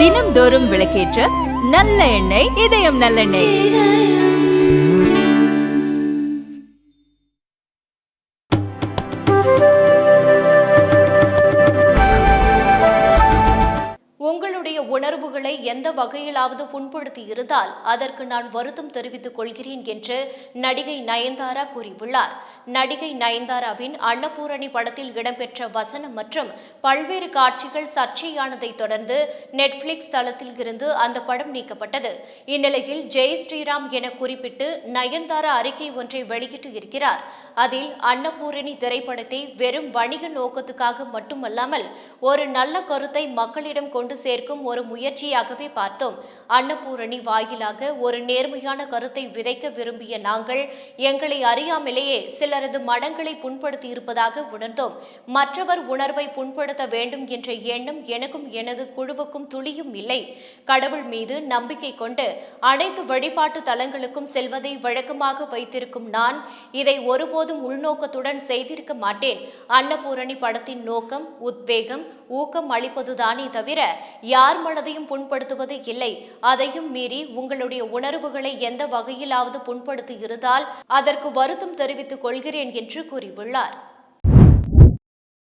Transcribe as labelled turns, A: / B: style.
A: தினம்தோறும் விளக்கேற்ற நல்ல எண்ணெய் இதயம் நல்லெண்ணெய்
B: உங்களுடைய உணர்வுகளை எந்த வகையிலாவது புண்படுத்தி இருந்தால் அதற்கு நான் வருத்தம் தெரிவித்துக் கொள்கிறேன் என்று நடிகை நயன்தாரா கூறியுள்ளார். நடிகை நயன்தாராவின் அன்னபூரணி படத்தில் இடம்பெற்ற வசனம் மற்றும் பல்வேறு காட்சிகள் சர்ச்சையானதை தொடர்ந்து நெட்ஃபிளிக்ஸ் தளத்தில் இருந்து அந்த படம் நீக்கப்பட்டது. இந்நிலையில் ஜெய் ஸ்ரீராம் என குறிப்பிட்டு நயன்தாரா அறிக்கை ஒன்றை வெளியிட்டு இருக்கிறார். அதில் அன்னபூரணி திரைப்படத்தை வெறும் வணிக நோக்கத்துக்காக மட்டுமல்லாமல் ஒரு நல்ல கருத்தை மக்களிடம் கொண்டு சேர்க்கும் ஒரு முயற்சியாகவே பார்த்தோம். அன்னபூரணி வாயிலாக ஒரு நேர்மையான கருத்தை விதைக்க விரும்பிய நாங்கள் எங்களை அறியாமலேயே சிலரது மனங்களை புண்படுத்தி இருப்பதாக உணர்ந்தோம். மற்றவர் உணர்வை புண்படுத்த வேண்டும் என்ற எண்ணம் எனக்கும் எனது குழுவுக்கும் துளியும் இல்லை. கடவுள் மீது நம்பிக்கை கொண்டு அனைத்து வழிபாட்டு தலங்களுக்கும் செல்வதை வழக்கமாக வைத்திருக்கும் நான் இதை ஒருபோதும் உள்நோக்கத்துடன் செய்திருக்க மாட்டேன். அன்னபூரணி படத்தின் நோக்கம் உத்வேகம் ஊக்கம் அளிப்பதுதானே தவிர யார் மனதையும் புண்படுத்துவது இல்லை. அதையும் மீறி உங்களுடைய உணர்வுகளை எந்த வகையிலாவது புண்படுத்தி இருந்தால் அதற்கு வருத்தம் தெரிவித்துக் கொள்கிறேன் என்று கூறியுள்ளார்.